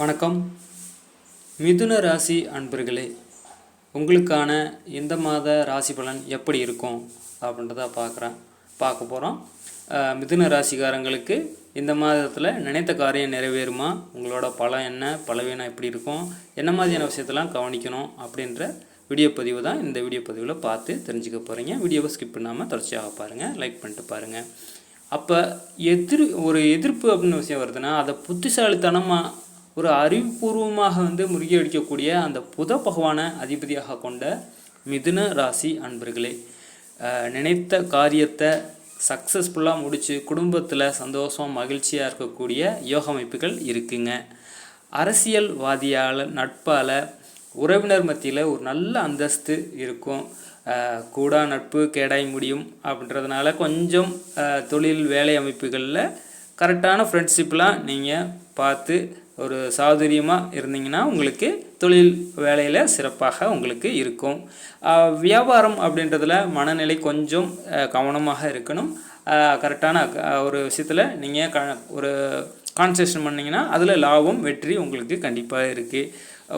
வணக்கம். மிதுன ராசி அன்பர்களே உங்களுக்கான இந்த மாத ராசி பலன் எப்படி இருக்கும் அப்படின்றத பார்க்குறேன் பார்க்க போகிறோம் மிதுன ராசிக்காரங்களுக்கு இந்த மாதத்தில் நினைத்த காரியம் நிறைவேறுமா? உங்களோட பலம் என்ன? பலவீனம் எப்படி இருக்கும்? என்ன மாதிரியான விஷயத்தெல்லாம் கவனிக்கணும் அப்படின்ற வீடியோ பதிவு தான் இந்த வீடியோ பதிவில் பார்த்து தெரிஞ்சுக்க போகிறீங்க வீடியோவை ஸ்கிப் பண்ணாமல் தொடர்ச்சியாக பாருங்கள் லைக் பண்ணிட்டு பாருங்கள் அப்போ எதிர் ஒரு எதிர்ப்பு அப்படின்னு விஷயம் வருதுன்னா அதை புத்திசாலித்தனமாக ஒரு அறிவுபூர்வமாக வந்து முறியடிக்கக்கூடிய அந்த புத பகவானை அதிபதியாக கொண்ட மிதுன ராசி அன்பர்களே நினைத்த காரியத்தை சக்ஸஸ்ஃபுல்லாக முடித்து குடும்பத்தில் சந்தோஷம் மகிழ்ச்சியாக இருக்கக்கூடிய யோக அமைப்புகள் இருக்குங்க. அரசியல்வாதியால் நட்பால் உறவினர் மத்தியில் ஒரு நல்ல அந்தஸ்து இருக்கும். கூடா நட்பு கேடாய் முடியும் அப்படின்றதுனால கொஞ்சம் தொழில் வேலை அமைப்புகளில் கரெக்டான ஃப்ரெண்ட்ஷிப்லாம் நீங்கள் பார்த்து ஒரு சாதுரியமாக இருந்தீங்கன்னா உங்களுக்கு தொழில் வேலையில் சிறப்பாக உங்களுக்கு இருக்கும். வியாபாரம் அப்படின்றதுல மனநிலை கொஞ்சம் கவனமாக இருக்கணும். கரெக்டான ஒரு விஷயத்தில் நீங்கள் க ஒரு கான்சன்ட்ரேஷன் பண்ணிங்கன்னா அதில் லாபம் வெற்றி உங்களுக்கு கண்டிப்பாக இருக்குது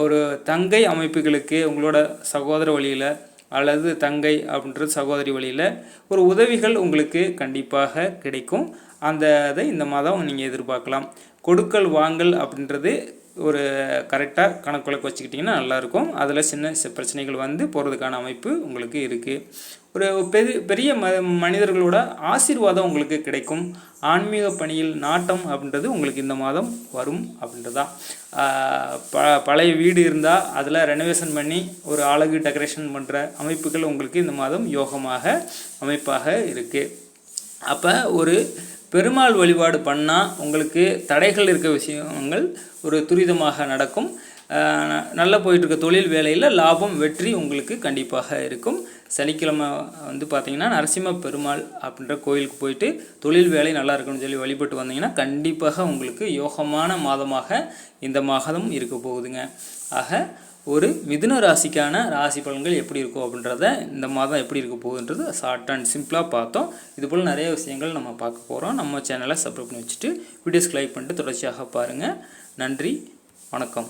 ஒரு தங்கை அமைப்புகளுக்கு உங்களோட சகோதர வழியில் அல்லது தங்கை அப்படின்றது சகோதரி வழியில் ஒரு உதவிகள் உங்களுக்கு கண்டிப்பாக கிடைக்கும். அந்த இதை இந்த மாதம் நீங்கள் எதிர்பார்க்கலாம். கொடுக்கல் வாங்கல் அப்படின்றது ஒரு கரெக்டாக கணக்குலக்கு வச்சுக்கிட்டிங்கன்னா நல்லாயிருக்கும். அதில் சின்ன சி- பிரச்சனைகள் வந்து போகிறதுக்கான அமைப்பு உங்களுக்கு இருக்குது ஒரு பெரிய பெரிய ம மனிதர்களோட ஆசீர்வாதம் உங்களுக்கு கிடைக்கும். ஆன்மீக பணியில் நாட்டம் அப்படின்றது உங்களுக்கு இந்த மாதம் வரும் அப்படின்றதான் ப பழைய வீடு இருந்தால் அதில் ரெனோவேஷன் பண்ணி ஒரு அழகு டெக்கரேஷன் பண்ணுற அமைப்புகள் உங்களுக்கு இந்த மாதம் யோகமாக அமைப்பாக இருக்குது அப்போ ஒரு பெருமாள் வழிபாடு பண்ணால் உங்களுக்கு தடைகள் இருக்க விஷயங்கள் ஒரு துரிதமாக நடக்கும். ந- நல்லா போயிட்டுருக்க தொழில் வேலையில் லாபம் வெற்றி உங்களுக்கு கண்டிப்பாக இருக்கும். சனிக்கிழமை வந்து பார்த்திங்கன்னா நரசிம்ம பெருமாள் அப்படின்ற கோயிலுக்கு போயிட்டு தொழில் வேலை நல்லா இருக்குன்னு சொல்லி வழிபட்டு வந்தீங்கன்னா கண்டிப்பாக உங்களுக்கு யோகமான மாதமாக இந்த மாதம் இருக்க போகுதுங்க. ஆக ஒரு மிதுன ராசிக்கான ராசி பலன்கள் எப்படி இருக்கும் அப்படின்றத இந்த மாதம் எப்படி இருக்க போகுதுன்றது ஷார்ட் அண்ட் சிம்பிளாக பார்த்தோம். இதுபோல் நிறைய விஷயங்கள் நம்ம பார்க்க போகிறோம் நம்ம சேனலை சப்ஸ்கிரைப் பண்ணி வச்சுட்டு வீடியோஸ்க்கு லைக் பண்ணிட்டு தொடர்ச்சியாக பாருங்கள் நன்றி. வணக்கம்.